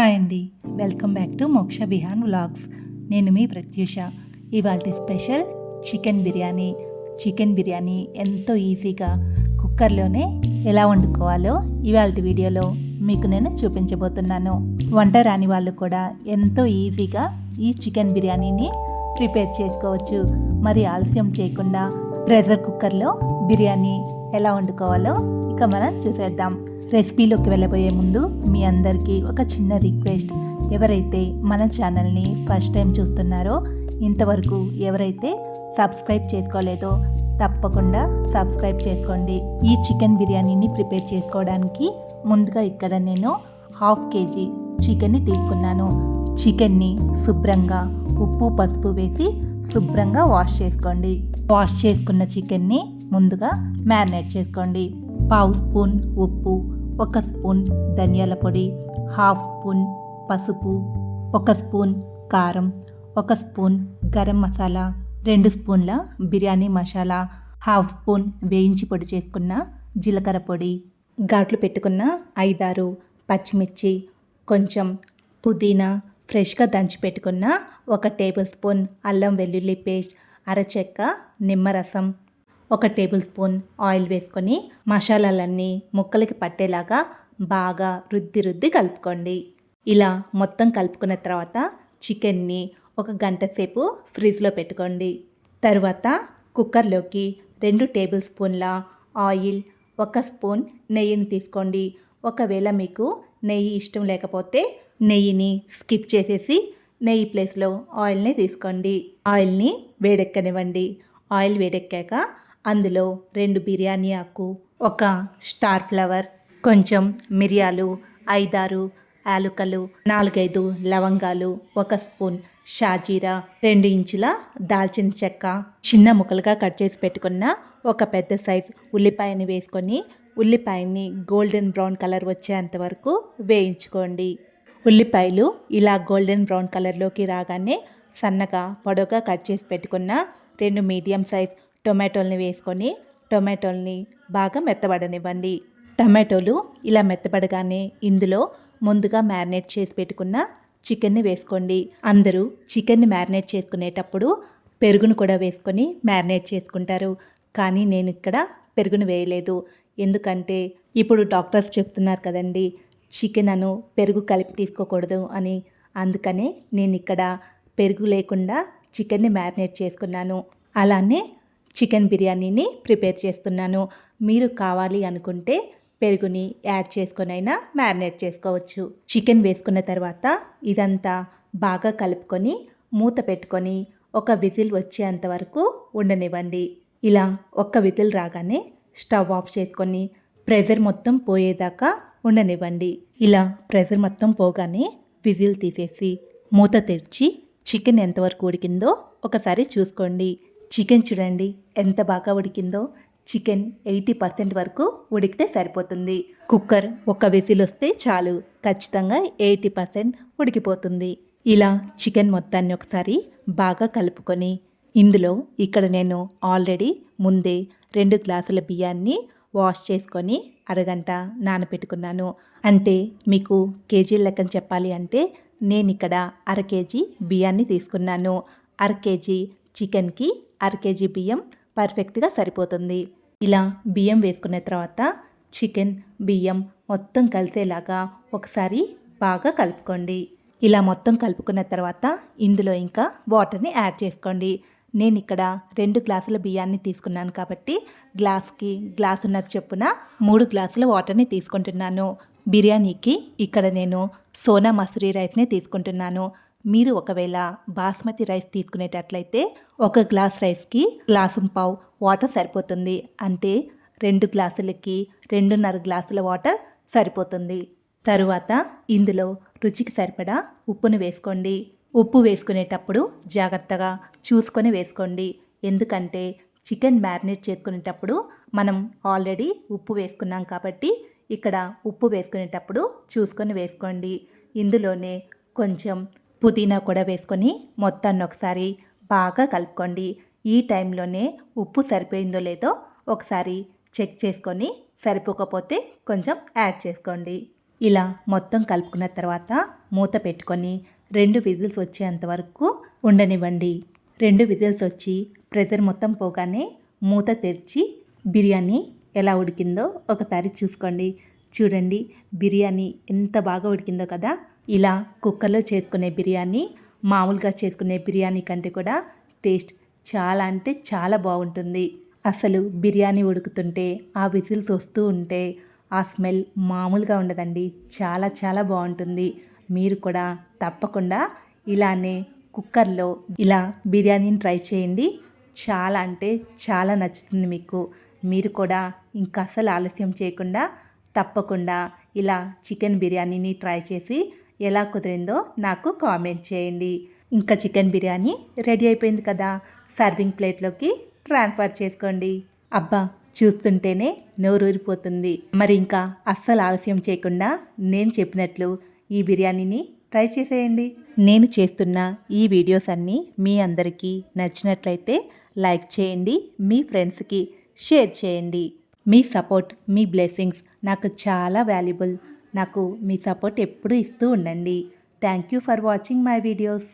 Hi అండి. Welcome back to Moksha Bihan vlogs. నేను మీ ప్రత్యూష. ఇవాళ special chicken biryani. Chicken biryani ఎంతో ఈజీగా కుక్కర్లోనే ఎలా వండుకోవాలో ఇవాళ వీడియోలో మీకు నేను చూపించబోతున్నాను. వంట రాని వాళ్ళు కూడా ఎంతో ఈజీగా ఈ చికెన్ బిర్యానీని ప్రిపేర్ చేసుకోవచ్చు. మరి ఆలస్యం చేయకుండా ప్రెషర్ కుక్కర్లో బిర్యానీ ఎలా వండుకోవాలో ఇక మనం చూసేద్దాం. రెసిపీలోకి వెళ్ళబోయే ముందు మీ అందరికీ ఒక చిన్న రిక్వెస్ట్. ఎవరైతే మన ఛానల్ని ఫస్ట్ టైం చూస్తున్నారో ఇంతవరకు ఎవరైతే సబ్స్క్రైబ్ చేసుకోలేదో తప్పకుండా సబ్స్క్రైబ్ చేసుకోండి. ఈ చికెన్ బిర్యానీని ప్రిపేర్ చేసుకోవడానికి ముందుగా ఇక్కడ నేను హాఫ్ కేజీ చికెన్ని తీసుకున్నాను. చికెన్ని శుభ్రంగా ఉప్పు పసుపు వేసి శుభ్రంగా వాష్ చేసుకోండి. వాష్ చేసుకున్న చికెన్ని ముందుగా మ్యారినేట్ చేసుకోండి. పావు స్పూన్ ఉప్పు ఒక స్పూన్ ధనియాల పొడి హాఫ్ స్పూన్ పసుపు ఒక స్పూన్ కారం ఒక స్పూన్ గరం మసాలా రెండు స్పూన్ల బిర్యానీ మసాలా హాఫ్ స్పూన్ వేయించి పొడి చేసుకున్న జీలకర్ర పొడి ఘాట్లు పెట్టుకున్న ఐదారు పచ్చిమిర్చి కొంచెం పుదీనా ఫ్రెష్గా దంచి పెట్టుకున్న ఒక టేబుల్ స్పూన్ అల్లం వెల్లుల్లి పేస్ట్ అరచెక్క నిమ్మరసం ఒక టేబుల్ స్పూన్ ఆయిల్ వేసుకొని మసాలాలన్నీ ముక్కలకి పట్టేలాగా బాగా రుద్ది రుద్ది కలుపుకోండి. ఇలా మొత్తం కలుపుకున్న తర్వాత చికెన్ని ఒక గంట సేపు ఫ్రిడ్జ్లో పెట్టుకోండి. తర్వాత కుక్కర్లోకి రెండు టేబుల్ స్పూన్ల ఆయిల్ ఒక స్పూన్ నెయ్యిని తీసుకోండి. ఒకవేళ మీకు నెయ్యి ఇష్టం లేకపోతే నెయ్యిని స్కిప్ చేసేసి నెయ్యి ప్లేస్లో ఆయిల్ని తీసుకోండి. ఆయిల్ని వేడెక్కనివ్వండి. ఆయిల్ వేడెక్కాక అందులో రెండు బిర్యానీ ఆకు ఒక స్టార్ ఫ్లవర్ కొంచెం మిరియాలు ఐదారు యాలుకలు నాలుగైదు లవంగాలు ఒక స్పూన్ షాజీరా రెండు ఇంచుల దాల్చిన చెక్క చిన్న ముక్కలుగా కట్ చేసి పెట్టుకున్న ఒక పెద్ద సైజ్ ఉల్లిపాయని వేసుకొని ఉల్లిపాయని గోల్డెన్ బ్రౌన్ కలర్ వచ్చేంత వరకు వేయించుకోండి. ఉల్లిపాయలు ఇలా గోల్డెన్ బ్రౌన్ కలర్లోకి రాగానే సన్నగా పొడవుగా కట్ చేసి పెట్టుకున్న రెండు మీడియం సైజ్ టొమాటోల్ని వేసుకొని టొమాటోల్ని బాగా మెత్తబడనివ్వండి. టమాటోలు ఇలా మెత్తబడగానే ఇందులో ముందుగా మ్యారినేట్ చేసి పెట్టుకున్న చికెన్ని వేసుకోండి. అందరూ చికెన్ని మ్యారినేట్ చేసుకునేటప్పుడు పెరుగును కూడా వేసుకొని మ్యారినేట్ చేసుకుంటారు. కానీ నేను ఇక్కడ పెరుగును వేయలేదు. ఎందుకంటే ఇప్పుడు డాక్టర్స్ చెప్తున్నారు కదండి చికెన్ అను పెరుగు కలిపి తీసుకోకూడదు అని. అందుకనే నేను ఇక్కడ పెరుగు లేకుండా చికెన్ని మ్యారినేట్ చేసుకున్నాను. అలానే చికెన్ బిర్యానీని ప్రిపేర్ చేస్తున్నాను. మీరు కావాలి అనుకుంటే పెరుగుని యాడ్ చేసుకొనైనా మ్యారినేట్ చేసుకోవచ్చు. చికెన్ వేసుకున్న తర్వాత ఇదంతా బాగా కలుపుకొని మూత పెట్టుకొని ఒక విజిల్ వచ్చేంత వరకు ఉండనివ్వండి. ఇలా ఒక్క విజిల్ రాగానే స్టవ్ ఆఫ్ చేసుకొని ప్రెజర్ మొత్తం పోయేదాకా ఉండనివ్వండి. ఇలా ప్రెజర్ మొత్తం పోగానే విజిల్ తీసేసి మూత తెరిచి చికెన్ ఎంతవరకు ఉడికిందో ఒకసారి చూసుకోండి. చికెన్ చూడండి ఎంత బాగా ఉడికిందో. చికెన్ ఎయిటీ పర్సెంట్ వరకు ఉడికితే సరిపోతుంది. కుక్కర్ ఒక విజిల్ వస్తే చాలు ఖచ్చితంగా ఎయిటీ పర్సెంట్ ఉడికిపోతుంది. ఇలా చికెన్ మొత్తాన్ని ఒకసారి బాగా కలుపుకొని ఇందులో ఇక్కడ నేను ఆల్రెడీ ముందే రెండు గ్లాసుల బియ్యాన్ని వాష్ చేసుకొని అరగంట నానబెట్టుకున్నాను అంటే మీకు కేజీ లెక్కన చెప్పాలి అంటే నేను ఇక్కడ అర కేజీ బియ్యాన్ని తీసుకున్నాను. అర కేజీ చికెన్కి అర కేజీ బియ్యం పర్ఫెక్ట్గా సరిపోతుంది. ఇలా బియ్యం వేసుకున్న తర్వాత చికెన్ బియ్యం మొత్తం కలిసేలాగా ఒకసారి బాగా కలుపుకోండి. ఇలా మొత్తం కలుపుకున్న తర్వాత ఇందులో ఇంకా వాటర్ని యాడ్ చేసుకోండి. నేను ఇక్కడ రెండు గ్లాసుల బియ్యాన్ని తీసుకున్నాను కాబట్టి గ్లాస్కి గ్లాసున్నర చొప్పున మూడు గ్లాసుల వాటర్ని తీసుకుంటున్నాను. బిర్యానీకి ఇక్కడ నేను సోనా మసూరి రైస్ని తీసుకుంటున్నాను. మీరు ఒకవేళ బాస్మతి రైస్ తీసుకునేటట్లయితే ఒక గ్లాస్ రైస్కి గ్లాసు పావు వాటర్ సరిపోతుంది. అంటే రెండు గ్లాసులకి రెండున్నర గ్లాసుల వాటర్ సరిపోతుంది. తరువాత ఇందులో రుచికి సరిపడా ఉప్పును వేసుకోండి. ఉప్పు వేసుకునేటప్పుడు జాగ్రత్తగా చూసుకొని వేసుకోండి. ఎందుకంటే చికెన్ మ్యారినేట్ చేసుకునేటప్పుడు మనం ఆల్రెడీ ఉప్పు వేసుకున్నాం కాబట్టి ఇక్కడ ఉప్పు వేసుకునేటప్పుడు చూసుకొని వేసుకోండి. ఇందులోనే కొంచెం పుదీనా కూడా వేసుకొని మొత్తాన్ని ఒకసారి బాగా కలుపుకోండి. ఈ టైంలోనే ఉప్పు సరిపోయిందో లేదో ఒకసారి చెక్ చేసుకొని సరిపోకపోతే కొంచెం యాడ్ చేసుకోండి. ఇలా మొత్తం కలుపుకున్న తర్వాత మూత పెట్టుకొని రెండు విజిల్స్ వచ్చేంత వరకు ఉండనివ్వండి. రెండు విజిల్స్ వచ్చి ప్రెషర్ మొత్తం పోగానే మూత తెరిచి బిర్యానీ ఎలా ఉడికిందో ఒకసారి చూసుకోండి. చూడండి బిర్యానీ ఎంత బాగా ఉడికిందో కదా. ఇలా కుక్కర్లో చేసుకునే బిర్యానీ మామూలుగా చేసుకునే బిర్యానీ కంటే కూడా టేస్ట్ చాలా అంటే చాలా బాగుంటుంది. అసలు బిర్యానీ ఉడుకుతుంటే ఆ విజిల్స్ వస్తూ ఉంటే ఆ స్మెల్ మామూలుగా ఉండదండి. చాలా చాలా బాగుంటుంది. మీరు కూడా తప్పకుండా ఇలానే కుక్కర్లో ఇలా బిర్యానీని ట్రై చేయండి. చాలా అంటే చాలా నచ్చుతుంది మీకు. మీరు కూడా ఇంకా అసలు ఆలస్యం చేయకుండా తప్పకుండా ఇలా చికెన్ బిర్యానీని ట్రై చేసి ఎలా కుదిరిందో నాకు కామెంట్ చేయండి. ఇంకా చికెన్ బిర్యానీ రెడీ అయిపోయింది కదా. సర్వింగ్ ప్లేట్లోకి ట్రాన్స్ఫర్ చేసుకోండి. అబ్బా చూస్తుంటేనే నోరూరిపోతుంది. మరి ఇంకా అస్సలు ఆలస్యం చేయకుండా నేను చెప్పినట్లు ఈ బిర్యానీని ట్రై చేసేయండి. నేను చేస్తున్న ఈ వీడియోస్ అన్నీ మీ అందరికీ నచ్చినట్లయితే లైక్ చేయండి మీ ఫ్రెండ్స్కి షేర్ చేయండి. మీ సపోర్ట్ మీ బ్లెస్సింగ్స్ నాకు చాలా వాల్యుబుల్. నాకు మీ సపోర్ట్ ఎప్పుడూ ఇస్తూ ఉండండి. Thank you for watching my videos.